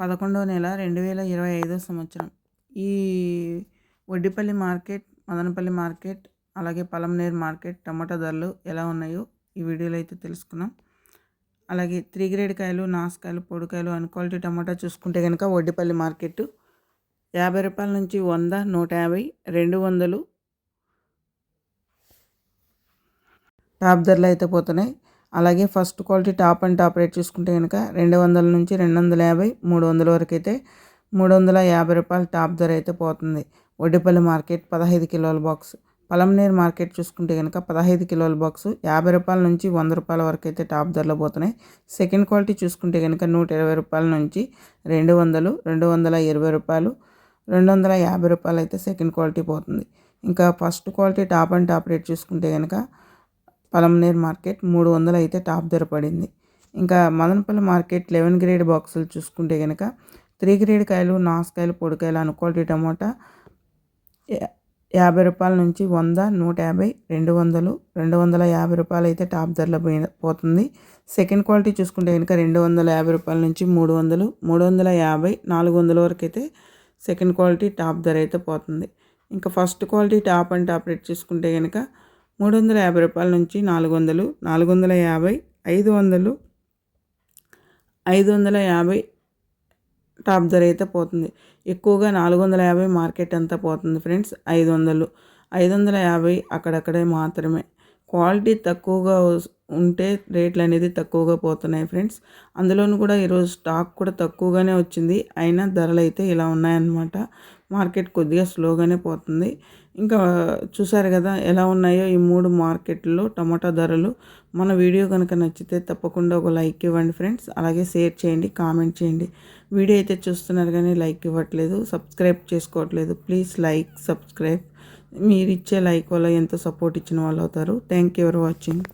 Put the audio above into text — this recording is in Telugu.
పదకొండవ నెల రెండు వేల ఇరవై ఐదో సంవత్సరం. ఈ వడ్డిపల్లి మార్కెట్ మదనపల్లి మార్కెట్ అలాగే పలంనేర్ మార్కెట్ టమాటా ధరలు ఎలా ఉన్నాయో ఈ వీడియోలో అయితే తెలుసుకున్నాం. అలాగే త్రీ గ్రేడ్ కాయలు నాసుకాయలు పొడికాయలు అన్ క్వాలిటీ టమాటా చూసుకుంటే కనుక వడ్డిపల్లి మార్కెట్ యాభై రూపాయల నుంచి వంద నూట యాభై రెండు వందలు. టాప్ ధరలు అయితే పోతున్నాయి. అలాగే first quality top and top rate చూసుకుంటే కనుక రెండు వందల నుంచి రెండు వందల యాభై మూడు వందల వరకు అయితే మూడు వందల యాభై రూపాయల టాప్ ధర అయితే పోతుంది. ఒడ్డిపల్లి మార్కెట్ పదహైదు కిలోల బాక్స్. పలంనేరు మార్కెట్ చూసుకుంటే కనుక పదహైదు కిలోల బాక్స్ యాభై రూపాయల నుంచి వంద రూపాయల వరకు అయితే టాప్ ధరలో పోతున్నాయి. సెకండ్ క్వాలిటీ చూసుకుంటే కనుక నూట ఇరవై రూపాయల నుంచి రెండు వందలు రెండు వందల ఇరవై రూపాయలు రెండు వందల యాభై రూపాయలు అయితే సెకండ్ క్వాలిటీ పోతుంది. ఇంకా first quality top and top rate చూసుకుంటే కనుక పలంనేర్ మార్కెట్ మూడు వందలు అయితే టాప్ ధర పడింది. ఇంకా మదనపల్లి మార్కెట్ లెవెన్ గ్రేడ్ బాక్సులు చూసుకుంటే కనుక త్రీ గ్రేడ్ కాయలు నాసుకాయలు పొడికాయలు అనుకోటి క్వాలిటీ టమోటా యాభై రూపాయల నుంచి వంద నూట యాభై రెండు వందలు రెండు వందల యాభై రూపాయలు అయితే టాప్ ధరలో పోతుంది. సెకండ్ క్వాలిటీ చూసుకుంటే కనుక రెండు వందల యాభై రూపాయల నుంచి మూడు వందలు మూడు వందల యాభై నాలుగు వందల వరకు అయితే సెకండ్ క్వాలిటీ టాప్ ధర అయితే పోతుంది. ఇంకా first quality top and top rate చూసుకుంటే కనుక మూడు వందల యాభై రూపాయల నుంచి నాలుగు వందలు నాలుగు వందల యాభై ఐదు వందలు ఐదు వందల యాభై టాప్ ధర అయితే పోతుంది. ఎక్కువగా నాలుగు వందల యాభై మార్కెట్ అంతా పోతుంది ఫ్రెండ్స్ ఐదు వందలు. ఐదు వందల యాభై అక్కడక్కడే మాత్రమే. క్వాలిటీ తక్కువగా ఉంటే రేట్లు అనేది తక్కువగా పోతున్నాయి ఫ్రెండ్స్. అందులోనూ కూడా ఈరోజు స్టాక్ కూడా తక్కువగానే వచ్చింది. అయినా ధరలు అయితే ఇలా ఉన్నాయన్నమాట. మార్కెట్ కొద్దిగా స్లోగానే పోతుంది. ఇంకా చూసారు కదా ఎలా ఉన్నాయో ఈ మూడు మార్కెట్లో టమాటా ధరలు. మన వీడియో కనుక నచ్చితే తప్పకుండా ఒక లైక్ ఇవ్వండి ఫ్రెండ్స్. అలాగే షేర్ చేయండి కామెంట్ చేయండి. వీడియో అయితే చూస్తున్నారు కానీ లైక్ ఇవ్వట్లేదు సబ్స్క్రైబ్ చేసుకోవట్లేదు. Please like subscribe. మీరు ఇచ్చే లైక్ వల్ల ఎంతో సపోర్ట్ ఇచ్చిన వాళ్ళు అవుతారు. Thank you for watching.